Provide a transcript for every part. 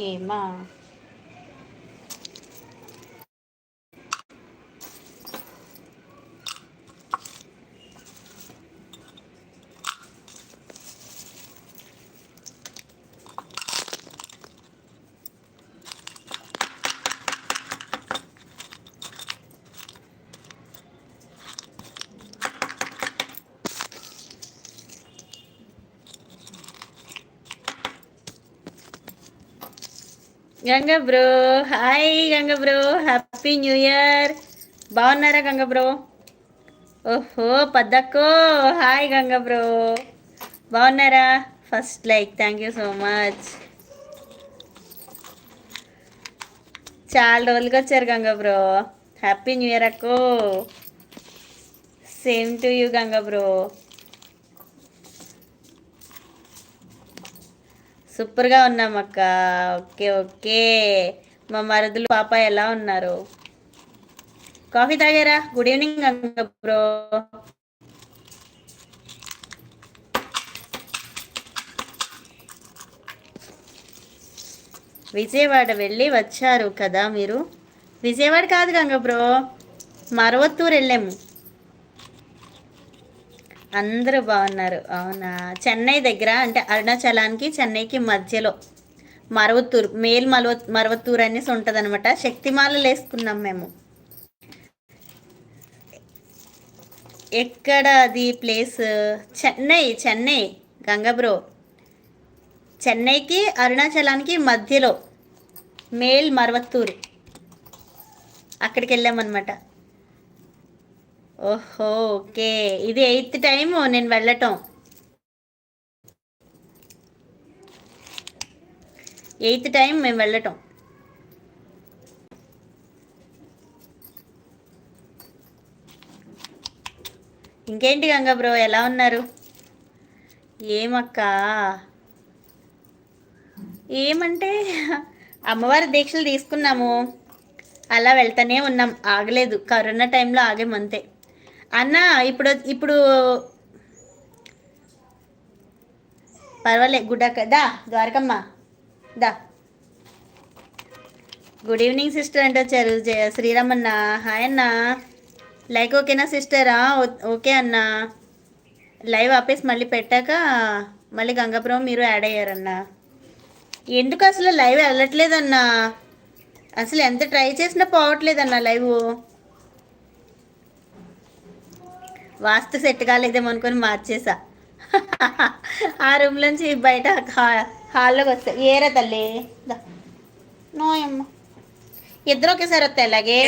ఏమా Ganga bro. Hi Ganga bro. Happy new year బాగున్నారా Ganga bro? ఓహో పద్దక్కో. Hi Ganga bro. బాగున్నారా? First like thank you so much చాలా రోజులకి వచ్చారు Ganga bro. Happy new year అక్కో. Same to you Ganga bro. సూపర్గా ఉన్నాం అక్క. Okay okay. మా మరుదులు పాప ఎలా ఉన్నారు? కాఫీ తాగారా? గుడ్ ఈవినింగ్ అంగ బ్రో విజయవాడ వెళ్ళి వచ్చారు కదా మీరు? విజయవాడ కాదు గంగ బ్రో మరవత్తూరు వెళ్ళాము. అందరూ బాగున్నారు. అవునా? చెన్నై దగ్గర అంటే అరుణాచలానికి చెన్నైకి మధ్యలో మరవత్తూరు మేల్ మలవ మరవత్తూరు అనేసి ఉంటుంది అనమాట శక్తిమాలలు వేసుకున్నాం మేము. ఎక్కడ అది ప్లేస్? చెన్నై చెన్నై. గంగబ్రో చెన్నైకి అరుణాచలానికి మధ్యలో మేల్ మరవత్తూరు. అక్కడికి వెళ్ళామన్నమాట ఓహో ఓకే. ఇది ఎయిత్ టైం నేను వెళ్ళటం. ఎయిత్ టైం మేము వెళ్ళటం. ఇంకేంటి గంగా బ్రో ఎలా ఉన్నారు? ఏమక్క? ఏమంటే అమ్మవారి దీక్షలు తీసుకున్నాము. అలా వెళ్తూనే ఉన్నాం. ఆగలేదు. కరోనా టైంలో ఆగేమంతే. అన్న ఇప్పుడు ఇప్పుడు. పర్వాలే గుడ్ అక్క. దా ద్వారకమ్మ. దా. గుడ్ ఈవినింగ్ సిస్టర్ అంటే వచ్చారు. శ్రీరామన్న. హాయ్ అన్న. లైక్ ఓకేనా సిస్టరా? ఓకే అన్న. లైవ్ ఆపేసి మళ్ళీ పెట్టాక మళ్ళీ గంగాపురం మీరు యాడ్ అయ్యారన్న. ఎందుకు అసలు లైవ్ వెళ్ళట్లేదన్నా? అసలు ఎంత ట్రై చేసినా పోవట్లేదన్న లైవ్. వాస్తు సెట్ కాలేదేమో అనుకొని మార్చేసా. ఆ రూమ్ నుంచి బయట హాల్లోకి వస్తా ఏరా తల్లి? నోయమ్మ. ఇద్దరు ఒకేసారి వస్తాయి అలాగే?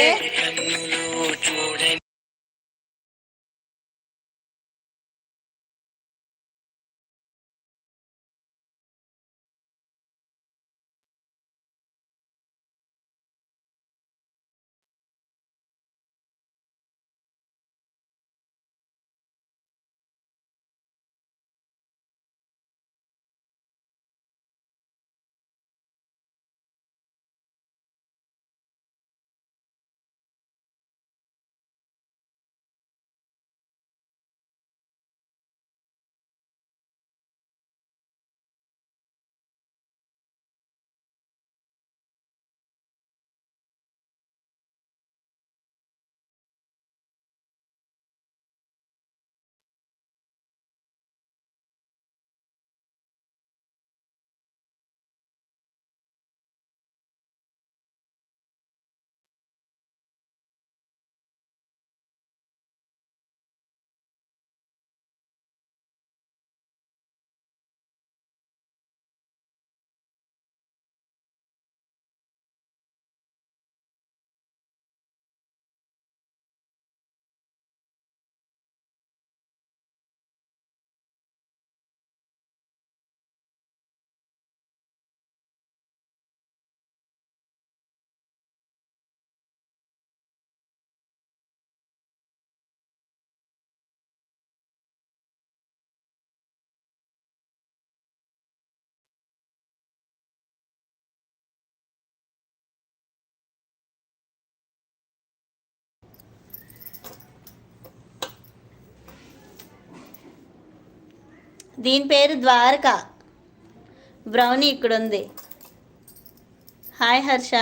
దీని పేరు ద్వారక. బ్రౌనీ ఇక్కడ ఉంది హాయ్ హర్ష.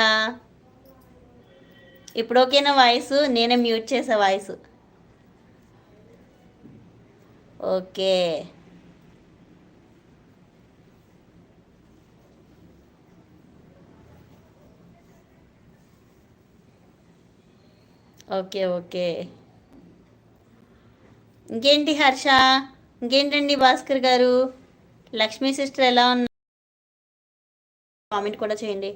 ఇప్పుడు ఓకేనా వాయిస్? నేనే మ్యూట్ చేసా వాయిస్. ఓకే. Okay okay. ఇంకేంటి హర్ష? ఇంకేంటండి భాస్కర్ గారు? లక్ష్మీ సిస్టర్ ఎలా ఉన్నారు కామెంట్ కూడా చేయండి.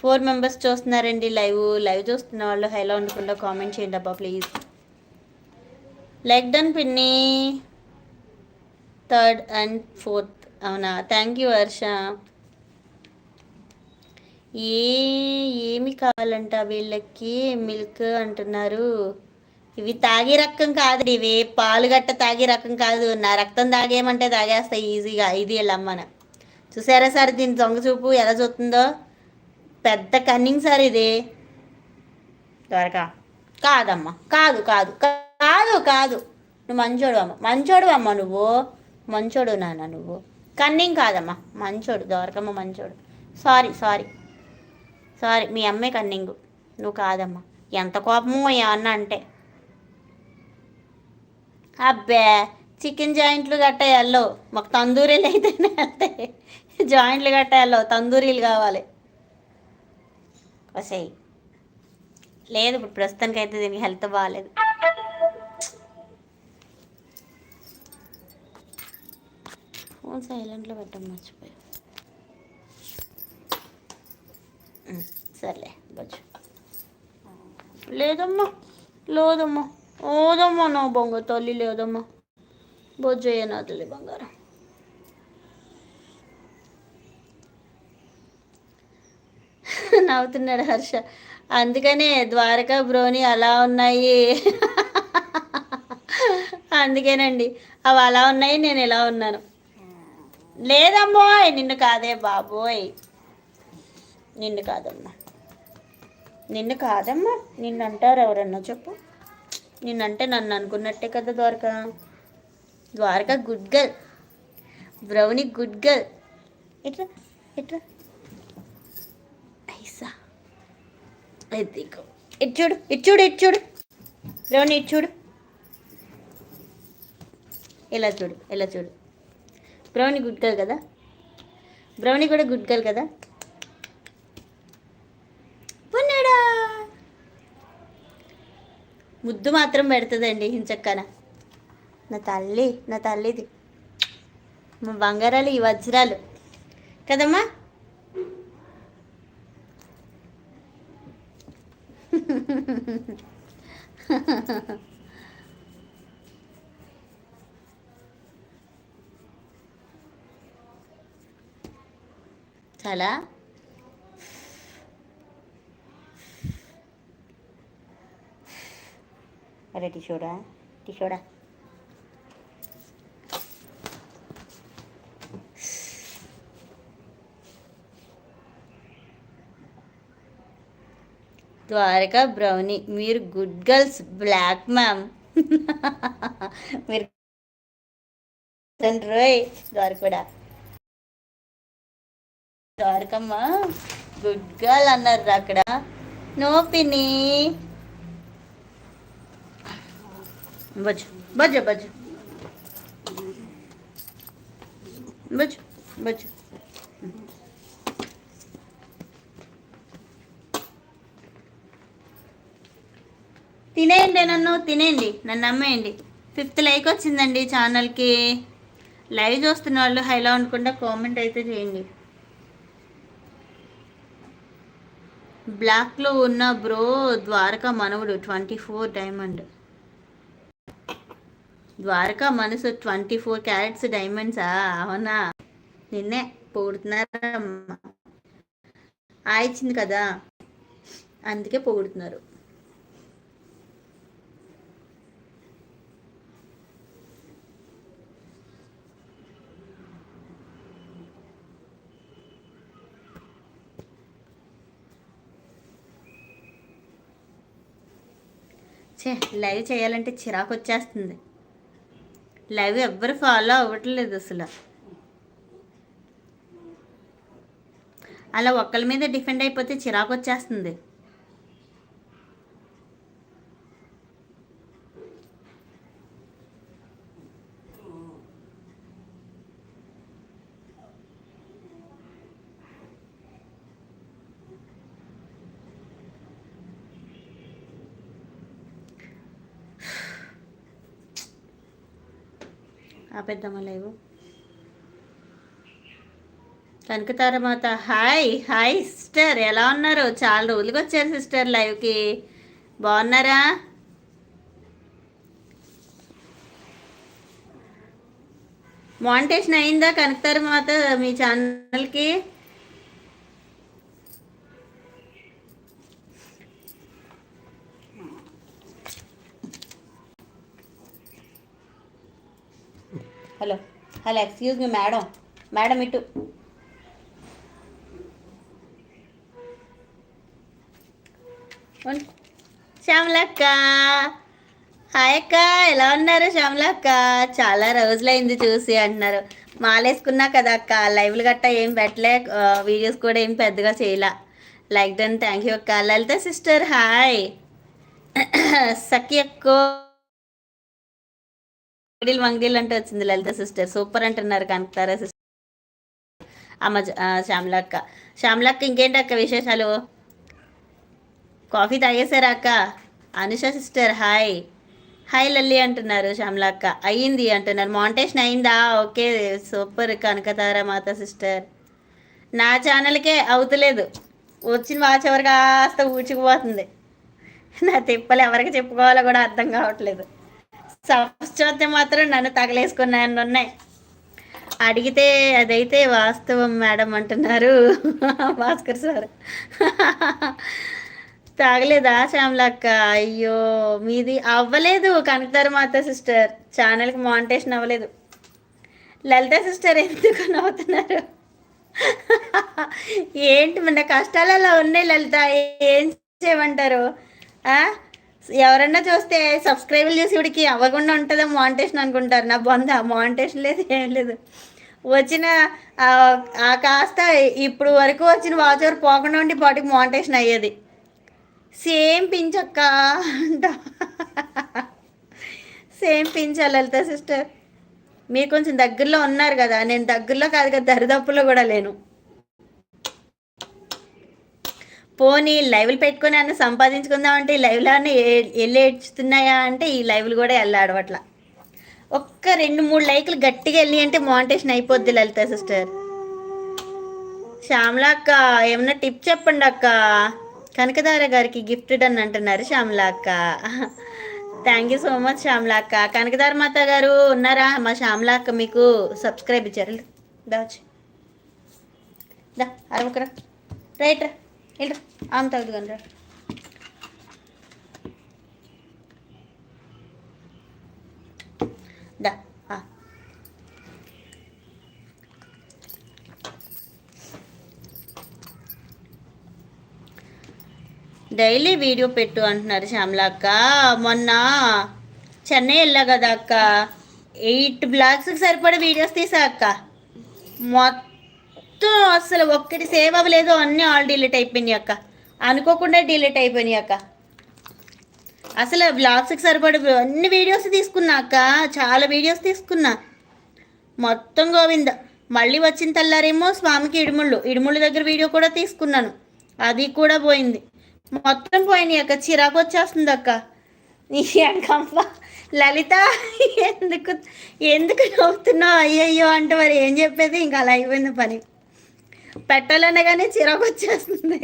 ఫోర్ మెంబర్స్ చూస్తున్నారండి లైవ్. లైవ్ చూస్తున్న వాళ్ళు హైలో ఉండకుండా కామెంట్ చేయండి అబ్బా ప్లీజ్. లైక్ డన్ పిన్ని. Third and fourth. అవునా? థ్యాంక్ యూ వర్ష ఏ ఏమి కావాలంట వీళ్ళకి? మిల్క్ అంటున్నారు. ఇవి తాగే రకం కాదు ఇవి పాలు గట్ట తాగే రకం కాదు. నా రక్తం తాగేయమంటే తాగేస్తాయి ఈజీగా ఇది అమ్మన చూసారా సార్ దీని దొంగ చూపు ఎలా చూస్తుందో? పెద్ద కన్నింగ్ సార్ ఇది. త్వరగా కాదమ్మా కాదు కాదు కాదు కాదు. నువ్వు మంచోడు అమ్మ మంచోడు అమ్మ నువ్వు. మంచోడు నాన్న నువ్వు. కన్నింగ్ కాదమ్మా మంచోడు దొరకమ్మ మంచోడు. సారీ సారీ సారీ మీ అమ్మే కన్నింగు. నువ్వు కాదమ్మా. ఎంత కోపమో ఏమన్నా అంటే. అబ్బే చికెన్ జాయింట్లు గట్ట వెళ్ళవు మాకు తందూరీలు అయితేనే వెళ్తాయి జాయింట్లు గట్ట వెళ్ళవు తందూరీలు కావాలి. వసాయి లేదు ఇప్పుడు ప్రస్తుతానికి అయితే దీనికి హెల్త్ బాగాలేదు ఫోన్ సైలెంట్లో పెట్టడం మర్చిపోయాను. Mm, సర్లే బొచ్చు లేదమ్మా లేదమ్మా. ఓదమ్మా నా బొంగ తల్లి లేదమ్మా. బొజ్జయ్య నా తల్లి బంగారం. నవ్వుతున్నాడు హర్ష. అందుకనే ద్వారకా బ్రోని అలా ఉన్నాయి. అందుకేనండి. అవి అలా ఉన్నాయి నేను ఇలా ఉన్నాను. లేదమ్మోయ్ నిన్ను కాదే బాబోయ్. నిన్ను కాదమ్మా. నిన్ను కాదమ్మా నిన్ను అంటారు ఎవరన్నా చెప్పు. నిన్నంటే నన్ను అనుకున్నట్టే కదా Dwaraka. Dwaraka good girl. Brownie good girl. ఇట్లా ఇట్లా ఐసా. ఎదిగో ఇటు చూడు ఇటు చూడు ఇటు చూడు. బ్రౌని ఇటు చూడు. ఎలా చూడు ఎలా చూడు. బ్రౌని గుడ్ గర్ల్ కదా. బ్రౌని కూడా గుడ్ గర్ల్ కదా. ముద్దు మాత్రం పెడుతుందండి హించక్కన. నా తల్లి నా తల్లిది. మా బంగారాలు ఈ వజ్రాలు. కదమ్మా? చాలా అరే టిషోడా టిషోడా ద్వారకా బ్రౌనీ మీరు గుడ్ గర్ల్స్ బ్లాక్ మ్యామ్ మీరు రోయ్ ద్వారకడా ద్వారకమ్మ గుడ్ గర్ల్ అన్నారు అక్కడ నో పిన్ని బజ్జు బజ్జు బజ్జు బజ్జు బజ్జు తినేయండి నన్ను తినేయండి. నన్ను నమ్మేయండి. ఫిఫ్త్ లైక్ వచ్చిందండి ఛానల్కి లైవ్ చూస్తున్న వాళ్ళు హైలో ఉండకుండా కామెంట్ అయితే చేయండి. బ్లాక్లో ఉన్న బ్రో ద్వారకా మనవుడు ట్వంటీ ఫోర్ డైమండ్ ద్వారకా మనసు ట్వంటీ ఫోర్ క్యారెట్స్ డైమండ్సా? అవునా? నిన్నే పొగుడుతున్నారమ్మా. ఆ ఇచ్చింది కదా? అందుకే పొగుడుతున్నారు. చే లైవ్ చేయాలంటే చిరాకు వచ్చేస్తుంది లైవ్ ఎవ్వరు ఫాలో అవ్వట్లేదు అసలు. అలా ఒక్కరి మీద డిఫెండ్ అయిపోతే చిరాకు వచ్చేస్తుంది ఆపేద్దామా లేవు. కనకతారమాత హాయ్ హాయ్ సిస్టర్ ఎలా ఉన్నారు? చాలా రోజులుగా వచ్చారు సిస్టర్ లైవ్కి బాగున్నారా? మానిటేషన్ అయిందా కనకతారమాత మీ ఛానల్కి hello hello excuse me madam madam ఇటు. శ్యామలక్క. హాయ్ అక్క ఎలా ఉన్నారు శ్యామలక్క? చాలా రోజులైంది చూసి అంటున్నారు. మాలేసుకున్నా కదా అక్క లైవ్లు గట్టా ఏం పెట్టలే వీడియోస్ కూడా ఏం పెద్దగా చేయలే. లైక్ డన్ థ్యాంక్ యూ అక్క. లలిత సిస్టర్ హాయ్ సఖి అక్కో మంగిల్ మంగిల్ అంటే వచ్చింది లలిత సిస్టర్. సూపర్ అంటున్నారు కనకతారా సిస్టర్. అమ్మ జ- ఆ, శ్యామలక్క శ్యామలక్క ఇంకేంటి అక్క విశేషాలు? కాఫీ తాగేశారా అక్క? Anusha sister hi. Hi Lalli అంటున్నారు శ్యామలక్క అయ్యింది అంటున్నారు. మాంటేషన్ అయిందా ఓకే సూపర్ కనకతార మాత సిస్టర్. నా ఛానల్కే అవుతలేదు. వచ్చిన వాచ్ ఎవరు కాస్త ఊడ్చుకుపోతుంది నా తిప్పలు ఎవరికి చెప్పుకోవాలో కూడా అర్థం కావట్లేదు. సంస్కృతి మాత్రం నన్ను తగలేసుకున్నాయని ఉన్నాయి. అడిగితే అదైతే వాస్తవం మేడం అంటున్నారు. భాస్కర్ సార్. తాగలేదా శ్యామలక్క అయ్యో మీది అవ్వలేదు కనకతార మాత సిస్టర్. ఛానల్కి మానిటేషన్ అవ్వలేదు. లలిత సిస్టర్ ఎందుకు నవ్వుతున్నారు? ఏంటి మన కష్టాలు అలా ఉన్నాయి లలిత? ఏం చేయమంటారు? ఆ? ఎవరన్నా చూస్తే సబ్స్క్రైబులు చేసి ఇవిడికి అవ్వకుండా ఉంటుందో మానిటేషన్ అనుకుంటారు. నా బొంద మానిటేషన్ లేదు ఏం లేదు. వచ్చిన ఆ కాస్త ఇప్పుడు వరకు వచ్చిన వాచ్ పోకుండా ఉండి పాటికి మానిటేషన్ అయ్యేది. సేమ్ పించక్క అంట. సేమ్ పించ లలిత సిస్టర్. మీరు కొంచెం దగ్గరలో ఉన్నారు కదా నేను దగ్గరలో కాదు కదా దరిదప్పులో కూడా లేను. పోనీ లైవ్లు పెట్టుకొని అన్న సంపాదించుకుందాం అంటే ఈ లైవ్లో అన్న వెళ్ళి ఏడ్చుతున్నాయా అంటే ఈ లైవ్లు కూడా వెళ్ళాడవట్ల ఒక్క రెండు మూడు లైకులు గట్టిగా వెళ్ళి అంటే మోంటేషన్ అయిపోద్ది లలిత సిస్టర్. శ్యామల అక్క ఏమన్నా టిప్ చెప్పండి అక్క? కనకదార గారికి గిఫ్టెడ్ అని అంటున్నారు శ్యామల అక్క. Thank you so much Shyamala అక్క. కనకదార మాత గారు ఉన్నారా? మా శ్యామల అక్క మీకు సబ్స్క్రైబ్ ఇచ్చారు. దాచి దా అరవకరా రైట్ రా. ಇಲ್ರಿ ಆಮ್ తగ్గదు ದ డైలీ వీడియో పెట్టు అంటున్నారు శ్యామల అక్క. మొన్న చెన్నై వెళ్ళా కదా అక్క. ఎయిట్ బ్లాగ్స్కి సరిపడే వీడియోస్ తీసా అక్క. మొత్తం అసలు ఒక్కటి సేవ్ అవ్వలేదు అన్నీ ఆల్ డిలీట్ అయిపోయినాయి అక్క. అనుకోకుండా డిలీట్ అయిపోయినాయి అక్క. అసలు బ్లాగ్స్కి సరిపడే అన్ని వీడియోస్ తీసుకున్నా అక్క చాలా వీడియోస్ తీసుకున్నా. మొత్తం గోవింద. మళ్ళీ వచ్చిన తెల్లారేమో స్వామికి ఇడుముళ్ళు. ఇడుముళ్ళ దగ్గర వీడియో కూడా తీసుకున్నాను. అది కూడా పోయింది. మొత్తం పోయినాయి అక్క. చిరాకు వచ్చేస్తుంది అక్క. నీ లలిత ఎందుకు ఎందుకు నవ్వుతున్నావు? అయ్యయ్యో అంటే మరి ఏం చెప్పేది? ఇంకా అలా అయిపోయింది పని. పెట్టాలనగానే చిరాకు వచ్చేస్తుంది.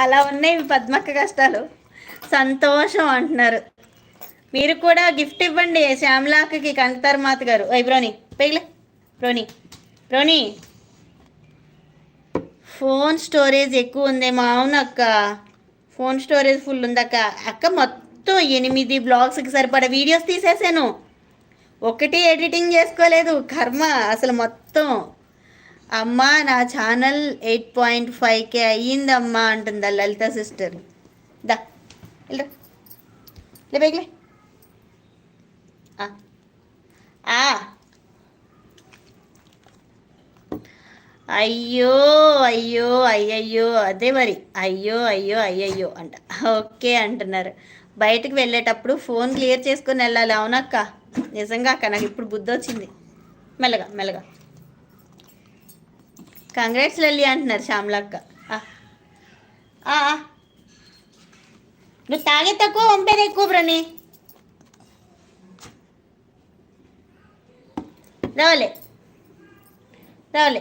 అలా ఉన్నాయి పద్మక్క కష్టాలు. సంతోషం అంటున్నారు. మీరు కూడా గిఫ్ట్ ఇవ్వండి శ్యామలాకి కంకతార్ మాత గారు. అయ్యి బ్రోని పెగిలే బ్రోని బ్రోని. ఫోన్ స్టోరేజ్ ఎక్కువ ఉందేమో అవును అక్క ఫోన్ స్టోరేజ్ ఫుల్ ఉంది అక్క అక్క మొత్తం ఎనిమిది బ్లాగ్స్కి సరిపడా వీడియోస్ తీసేసాను. ఒకటి ఎడిటింగ్ చేసుకోలేదు. కర్మ అసలు మొత్తం. అమ్మా నా ఛానల్ ఎయిట్ పాయింట్ ఫైవ్కే అయ్యిందమ్మా అంటుందా లలిత సిస్టర్. దా వెళ్ళరా. ఆ. అయ్యో అయ్యో అయ్యయ్యో అదే మరి. అయ్యో అయ్యో అయ్యయ్యో అంట. ఓకే అంటున్నారు. బయటకు వెళ్ళేటప్పుడు ఫోన్ క్లియర్ చేసుకొని వెళ్ళాలి అవునక్క? నిజంగా అక్క నాకు ఇప్పుడు బుద్ధి వచ్చింది. మెల్లగా మెల్లగా. కంగ్రాట్స్ లల్లి అంటున్నారు శ్యామలక్క అక్క. నువ్వు తాగే తక్కువ పంపేది ఎక్కువ బ్రని రావాలి. రావాలి.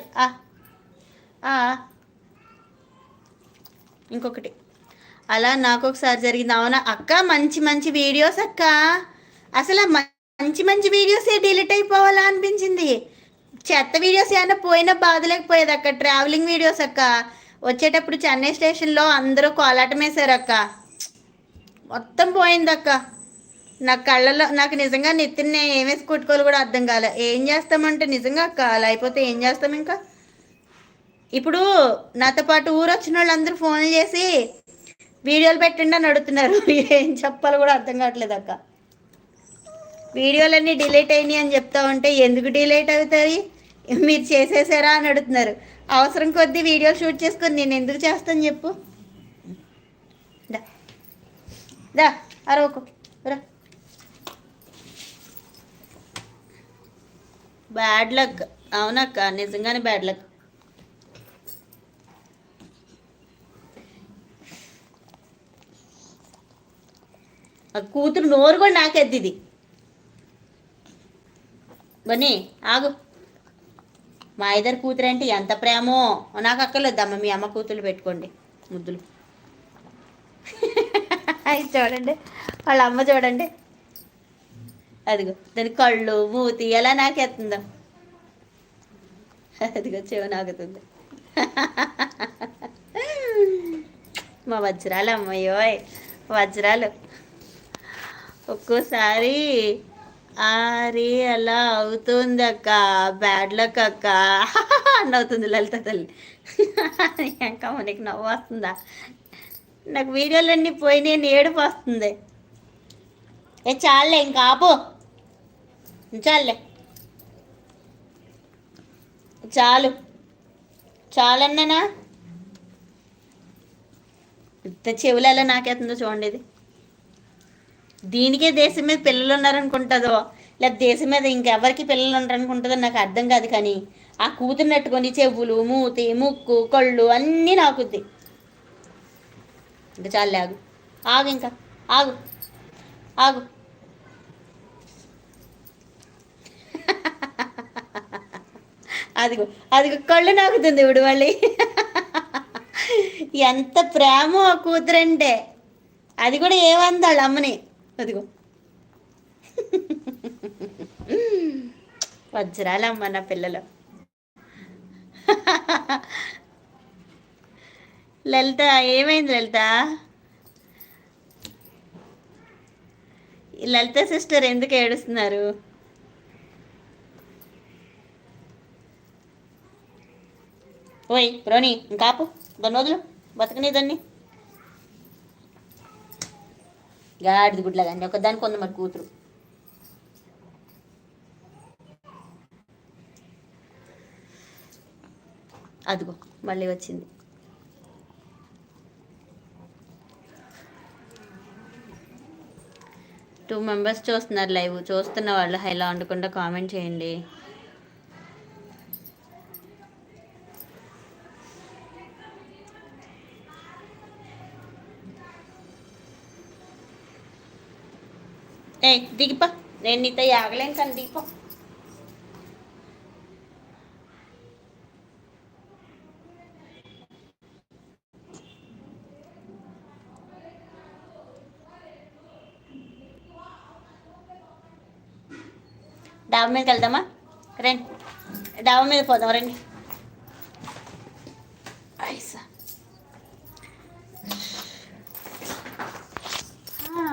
ఇంకొకటి. అలా నాకు ఒకసారి జరిగింది. అవునా? అక్క మంచి మంచి వీడియోస్ అక్క. అసలు మంచి మంచి వీడియోసే డిలీట్ అయిపోవాలా అనిపించింది. చెత్త వీడియోస్ ఏమైనా పోయినా బాధ లేకపోయేది అక్క. ట్రావెలింగ్ వీడియోస్ అక్క. వచ్చేటప్పుడు చెన్నై స్టేషన్లో అందరూ కోలాటం వేశారు అక్క మొత్తం పోయింది అక్క. నా కళ్ళలో నాకు నిజంగా నెత్తిన ఏమేసి వేసి కొట్టుకోవాలి కూడా అర్థం కాలే. ఏం చేస్తామంటే నిజంగా అక్క అలా అయిపోతే ఏం చేస్తాం ఇంకా? ఇప్పుడు నాతో పాటు ఊరు వచ్చిన వాళ్ళందరూ ఫోన్లు చేసి వీడియోలు పెట్టండి అని అడుగుతున్నారు. ఏం చెప్పాలో కూడా అర్థం కావట్లేదు అక్క. వీడియోలన్నీ డిలీట్ అయినాయి అని చెప్తా ఉంటే ఎందుకు డిలీట్ అవుతుంది? మీరు చేసేసారా అని అడుగుతున్నారు. అవసరం కొద్దీ వీడియోలు షూట్ చేసుకొని నేను ఎందుకు చేస్తాను చెప్పు. దా. దా అరవకు రా. బ్యాడ్ లక్ అవునక్క నిజంగానే బ్యాడ్ లక్ ఆ కూతురు నోరు కూడా నాకెద్ది బన్నీ ఆగు. మా ఇద్దరు కూతురు అంటే ఎంత ప్రేమో. నాకు అక్కర్లేదమ్మా మీ అమ్మ కూతురు పెట్టుకోండి. ముద్దులు. అది చూడండి వాళ్ళ అమ్మ చూడండి. అదిగో దాని కళ్ళు మూతి ఎలా నాకెత్తుందో అదిగో చెవి నాకుతుంది మా వజ్రాలు అమ్మయ్యోయ్ వజ్రాలు. ఒక్కోసారి అరే అలా అవుతుంది అక్క బ్యాడ్ లక్ అక్క. అని అవుతుంది లలిత తల్లి. ఇంకా నీకు నవ్వు వస్తుందా? నాకు వీడియోలన్నీ పోయి నేను ఏడుపు వస్తుంది. ఏ చాలే ఇంకా ఆపు. చాలే చాలు. చాలన్నానా? ఇంత చెవులలో నాకేస్తుందో చూడండి ఇది. దీనికే దేశం మీద పిల్లలు ఉన్నారనుకుంటుందో? లేదా దేశం మీద ఇంకెవరికి పిల్లలు ఉన్నారనుకుంటుందో నాకు అర్థం కాదు కానీ ఆ కూతురునట్టుకొని చెవులు మూతి ముక్కు కళ్ళు అన్నీ నాకుద్ది. ఇంకా చాలు ఆగు. ఆగు ఇంకా. ఆగు. ఆగు. అదిగో అదిగో కళ్ళు నాకుతుంది ఇప్పుడు మళ్ళీ. ఎంత ప్రేమ ఆ కూతురంటే. అది కూడా ఏమంది అమ్మని. అదిగో. వజ్రాలమ్మ నా పిల్లలు. లలిత ఏమైంది లలిత? లలిత సిస్టర్ ఎందుకు ఏడుస్తున్నారు? ఓయ్ రోని ఇంకాపు దాన్ని వదులు బతకని దాన్ని. గాడిది గుడ్ల కానీ ఒకదానికి కొంది మరి కూతురు. అదిగో మళ్ళీ వచ్చింది. టూ మెంబర్స్ చూస్తున్నారు లైవ్. చూస్తున్న వాళ్ళు హైలా వండకుండా కామెంట్ చేయండి. ఏ దిగిపో నేను నీతో ఆగలేను కానీ దిగిపో డాబా మీదకి వెళ్దామా రండి డాబా మీద పోదాం రండి ఐసా ఆ.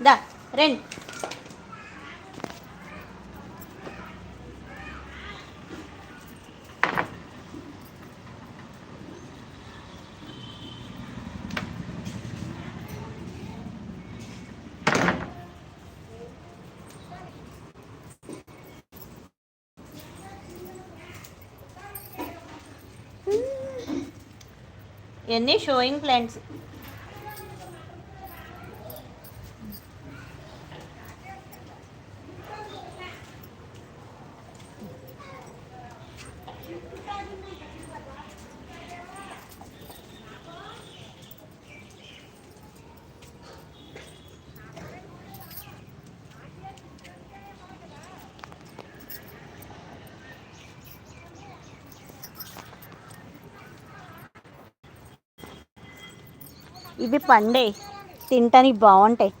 దా రండి. ఇవన్నీ షోయింగ్ ప్లాంట్స్ ఇవి పండే. తింటానికి బాగుంటాయి.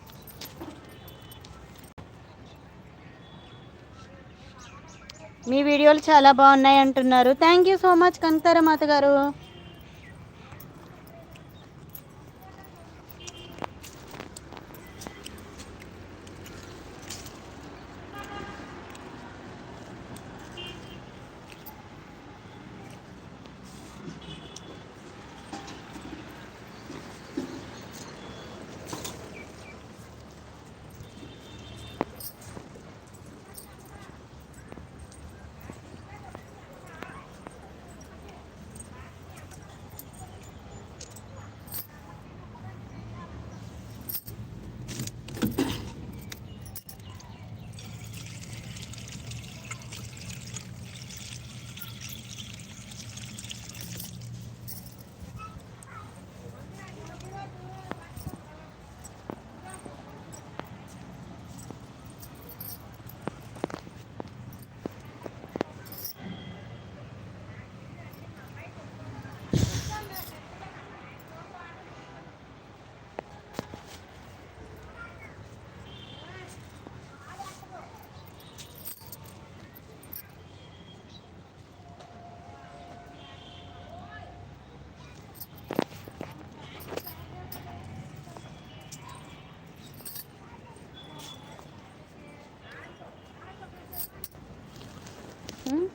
మీ వీడియోలు చాలా బాగున్నాయి అంటున్నారు. థ్యాంక్ యూ సో మచ్ కంకర మాత గారు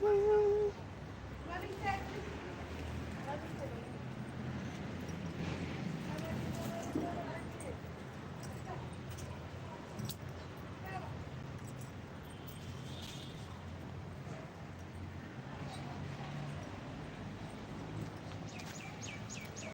Woo-hoo!